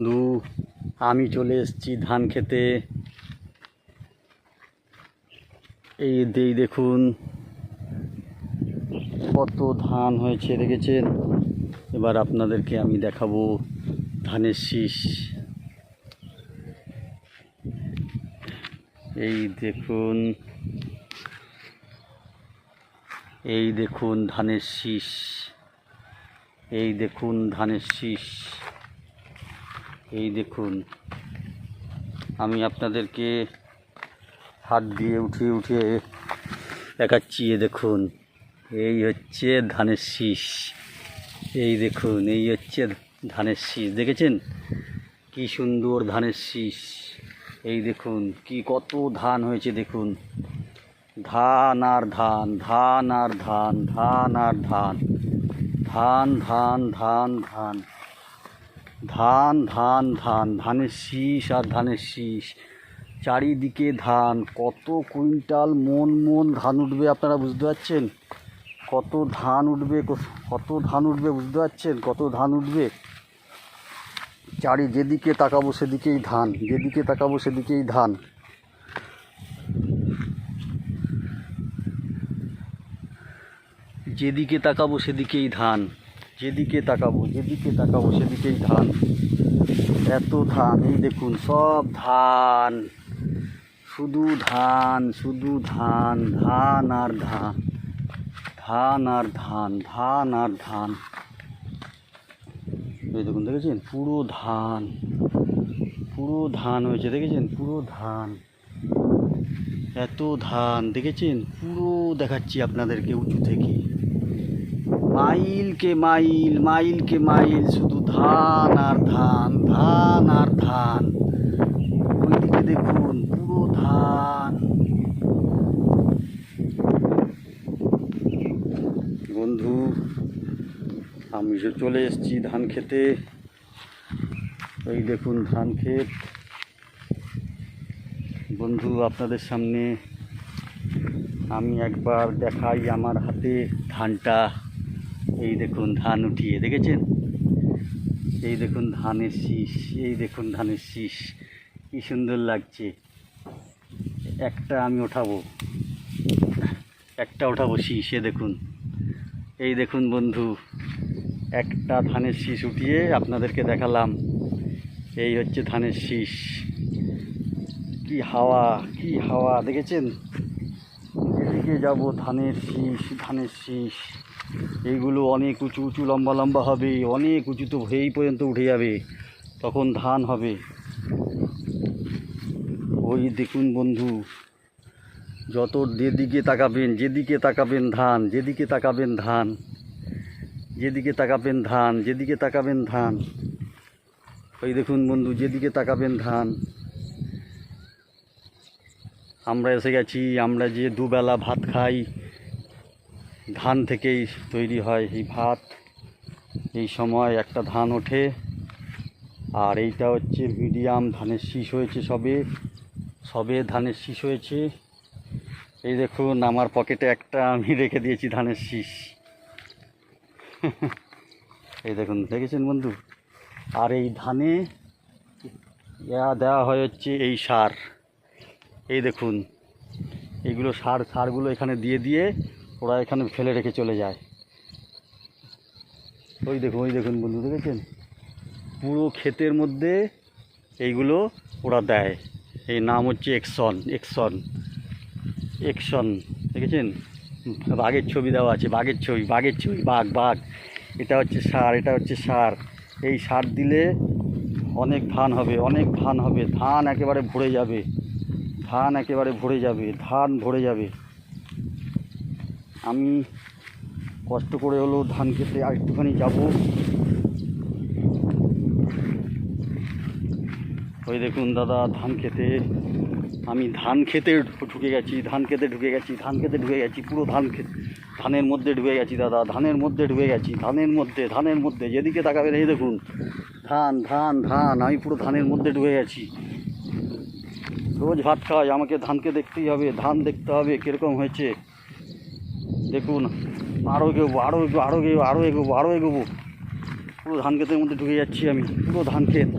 বন্ধু, আমি চলে এসেছি ধান খেতে। এই এই দেখুন, কত ধান হয়েছে, দেখেছেন? এবার আপনাদেরকে আমি দেখাবো ধানের শীষ। এই দেখুন এই দেখুন ধানের শীষ। এই দেখুন ধানের শীষ। এই দেখুন, আমি আপনাদেরকে হাত দিয়ে উঠিয়ে উঠিয়ে দেখাচ্ছি দেখুন, এই হচ্ছে ধানের শীষ। এই দেখুন, এই হচ্ছে ধানের শীষ। দেখেছেন? কি সুন্দর ধানের শীষ। এই দেখুন, কি কত ধান হয়েছে, দেখুন। ধান আর ধান ধান আর ধান ধান আর ধান ধান ধান ধান ধান। ধান ধান ধান, ধানের শীষ আর ধানের শীষ। চারিদিকে ধান। কত কুইন্টাল মন মন ধান উঠবে আপনারা বুঝতে পারছেন? কত ধান উঠবে, কত ধান উঠবে বুঝতে পারছেন? কত ধান উঠবে? চারি যেদিকে তাকাবো সেদিকেই ধান, যেদিকে তাকাবো সেদিকেই ধান। যেদিকে তাকাবো সেদিকেই ধান। যেদিকে তাকাবো যেদিকে তাকাবো সেদিকেই ধান। এত ধান, এই দেখুন, সব ধান। শুধু ধান শুধু ধান ধান আর ধান ধান আর ধান ধান আর ধান। এই দেখুন, দেখেছেন? পুরো ধান পুরো ধান হয়েছে, দেখেছেন? পুরো ধান, এত ধান, দেখেছেন? পুরো দেখাচ্ছি আপনাদেরকে উঁচু থেকে। মাইলকে মাইল মাইলকে মাইল, শুধু ধান আর ধান ধান আর ধান। ওইদিকে দেখুন পুরো ধান। বন্ধু, আমি যে চলে এসেছি ধান খেতে, এই দেখুন ধান ক্ষেত। বন্ধু, আপনাদের সামনে আমি একবার দেখাই আমার হাতে ধানটা। এই দেখুন ধান উঠিয়ে, দেখেছেন? এই দেখুন ধানের শীষ, এই দেখুন ধানের শীষ, কি সুন্দর লাগছে। একটা আমি ওঠাবো। একটা ওঠাবো শীষ, এ দেখুন। এই দেখুন বন্ধু, একটা ধানের শীষ উঠিয়ে আপনাদেরকে দেখালাম। এই হচ্ছে ধানের শীষ। কি হাওয়া কি হাওয়া, দেখেছেন? এদিকে যাব ধানের শীষ ধানের শীষ। এইগুলো অনেক উঁচু উঁচু, লম্বা লম্বা হবে, অনেক উঁচু তো হয়েই পর্যন্ত উঠে যাবে, তখন ধান হবে। ওই দেখুন বন্ধু, যত যেদিকে তাকাবেন যেদিকে তাকাবেন ধান, যেদিকে তাকাবেন ধান, যেদিকে তাকাবেন ধান, যেদিকে তাকাবেন ধান। ওই দেখুন বন্ধু, যেদিকে তাকাবেন ধান। আমরা এসে গেছি, আমরা যে দুবেলা ভাত খাই ধান থেকেই তৈরি হয়, এই ভাত। এই সময় একটা ধান ওঠে, আর এইটা হচ্ছে মিডিয়াম ধানের শীষ হয়েছে সবে। সবে ধানের শীষ হয়েছে। এই দেখুন, আমার পকেটে একটা আমি রেখে দিয়েছি ধানের শীষ। এই দেখুন, দেখেছেন বন্ধু? আর এই ধানে দেওয়া হয় হচ্ছে এই সার। এই দেখুন, এইগুলো সার, সারগুলো এখানে দিয়ে দিয়ে ওরা এখানে ফেলে রেখে চলে যায়। ওই দেখুন ওই দেখুন বন্ধু, দেখেছেন? পুরো ক্ষেতের মধ্যে এইগুলো ওরা দেয়। এই নাম হচ্ছে এক্সন এক্সন এক্সন দেখেছেন? বাঘের ছবি দেওয়া আছে, বাঘের ছবি বাঘের ছবি, বাঘ বাঘ। এটা হচ্ছে সার, এটা হচ্ছে সার। এই সার দিলে অনেক ধান হবে, অনেক ধান হবে। ধান একেবারে ভরে যাবে, ধান একেবারে ভরে যাবে, ধান ভরে যাবে। আমি কষ্ট করে হলো ধান খেতে আর একটুখানি যাব। ওই দেখুন দাদা, ধান খেতে। আমি ধান খেতে ঢুকে গেছি, ধান খেতে ঢুকে গেছি, ধান খেতে ঢুকে গেছি, পুরো ধান ধানের মধ্যে ঢুকে গেছি দাদা, ধানের মধ্যে ঢুকে গেছি, ধানের মধ্যে ধানের মধ্যে, যেদিকে তাকাবেন এই দেখুন, ধান ধান ধান, আমি পুরো ধানের মধ্যে ঢুকে গেছি। রোজ ভাত খাই, আমাকে ধানকে দেখতেই হবে, ধান দেখতে হবে, কীরকম হয়েছে। দেখুন আরও এগোবো আরও এগো আরও এগোবো আরও এগোবো আরও এগোবো। পুরো ধান ক্ষেতের মধ্যে ঢুকে যাচ্ছি আমি, পুরো ধান ক্ষেত।